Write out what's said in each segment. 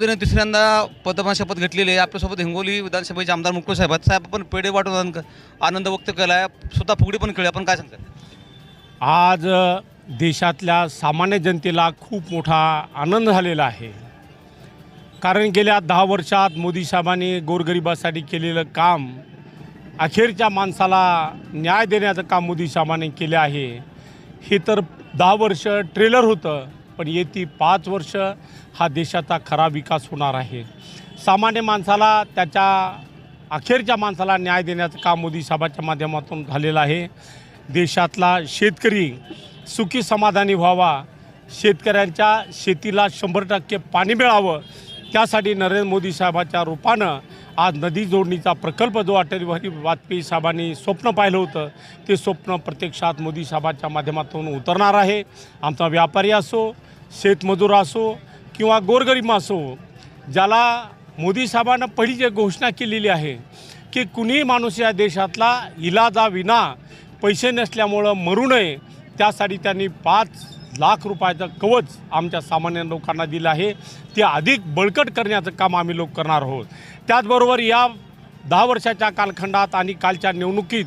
त्याने तिसऱ्यांदा पदभार शपथ घेतलेली आहे. आपल्यासोबत हिंगोली विधानसभेचे आमदार मुकुल साहेब आहेत. साहेब आपण पेढे वाटून आनंद- आनंद व्यक्त केला आहे स्वतः फुगडी पण खेळली. आपण काय सांगतो आज देशातल्या सामान्य जनतेला खूप मोठा आनंद झालेला आहे. कारण गेल्या दहा वर्षात मोदी साहेबांनी गोरगरिबासाठी केलेलं काम अखेरच्या माणसाला न्याय देण्याचं काम मोदी साहेबांनी केले आहे. हे तर दहा वर्ष ट्रेलर होतं. पण येती पाच वर्ष हा देशाचा खरा विकास होणार आहे. सामान्य माणसाला त्याच्या अखेरच्या माणसाला न्याय देण्याचं काम मोदी साहेबाच्या माध्यमातून झालेलं आहे. देशातला शेतकरी सुखी समाधानी व्हावा. शेतकऱ्यांच्या शेतीला शंभर टक्के पाणी मिळावं. त्यासाठी नरेंद्र मोदी साहेबाच्या रूपानं आज नदी जोडणीचा प्रकल्प जो अटल बिहारी वाजपेयी साहेबांनी स्वप्न पाहिलं होतं ते स्वप्न प्रत्यक्षात मोदी साहेबाच्या माध्यमातून उतरणार आहे. आमचा व्यापारी असो शेतमजूर असो किंवा गोरगरीब असो ज्याला मोदी साहेबांनं पहिली जी घोषणा केलेली आहे की कुणीही माणूस या देशातला इलाजाविना पैसे नसल्यामुळं मरू नये त्यासाठी त्यांनी पाच लाख रुपयाचं कवच आमच्या सामान्य लोकांना दिलं आहे. ते अधिक बळकट करण्याचं काम आम्ही लोक करणार आहोत. त्याचबरोबर या दहा वर्षाच्या कालखंडात आणि कालच्या निवडणुकीत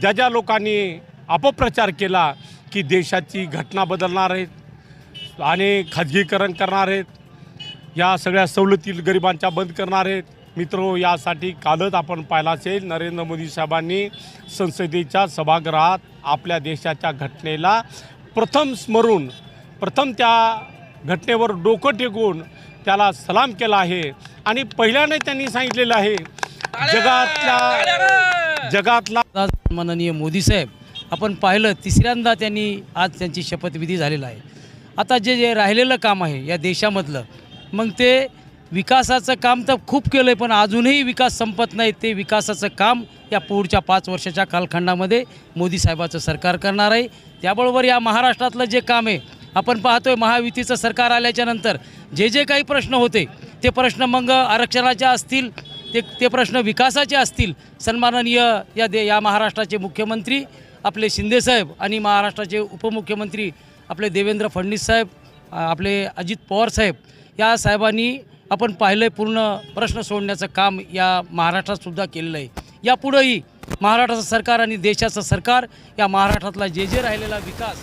ज्या ज्या लोकांनी अपप्रचार केला की देशाची घटना बदलणार आहेत आणि खाजगीकरण करणार आहेत. या सगळ्या सवलती गरिबांच्या बंद करणार आहेत. मित्रो यासाठी कालच आपण पाहिला असेल नरेंद्र मोदी साहेबांनी संसदेच्या सभागृहात आपल्या देशाच्या घटनेला प्रथम स्मरून प्रथम त्या घटनेवर डोकं टेकून त्याला सलाम केला आहे. आणि पहिल्याने त्यांनी सांगितलेलं आहे जगातल्या जगातला माननीय मोदी साहेब आपण पाहिलं तिसऱ्यांदा त्यांनी आज त्यांची शपथविधी झालेला आहे. आता जे जे राहिलेलं काम आहे या देशामधलं मग ते विकासाचं काम तर खूप केलं आहे पण अजूनही विकास संपत नाही. ते विकासाचं काम या पुढच्या पाच वर्षाच्या कालखंडामध्ये मोदी साहेबाचं सरकार करणार आहे. त्याबरोबर या महाराष्ट्रातलं जे काम आहे आपण पाहतोय महायुतीचं सरकार आल्याच्यानंतर जे जे काही प्रश्न होते ते प्रश्न मग आरक्षणाचे असतील ते ते प्रश्न विकासाचे असतील सन्माननीय या दे या महाराष्ट्राचे मुख्यमंत्री आपले शिंदेसाहेब आणि महाराष्ट्राचे उपमुख्यमंत्री आपले देवेंद्र फडणवीस साहेब आपले अजित पवार साहेब या साहेबांनी आपण पाहिलं आहे पूर्ण प्रश्न सोडण्याचं काम या महाराष्ट्रातसुद्धा केलेलं आहे. यापुढंही महाराष्ट्राचं सरकार आणि देशाचं सरकार या महाराष्ट्रातला जे जे राहिलेला विकास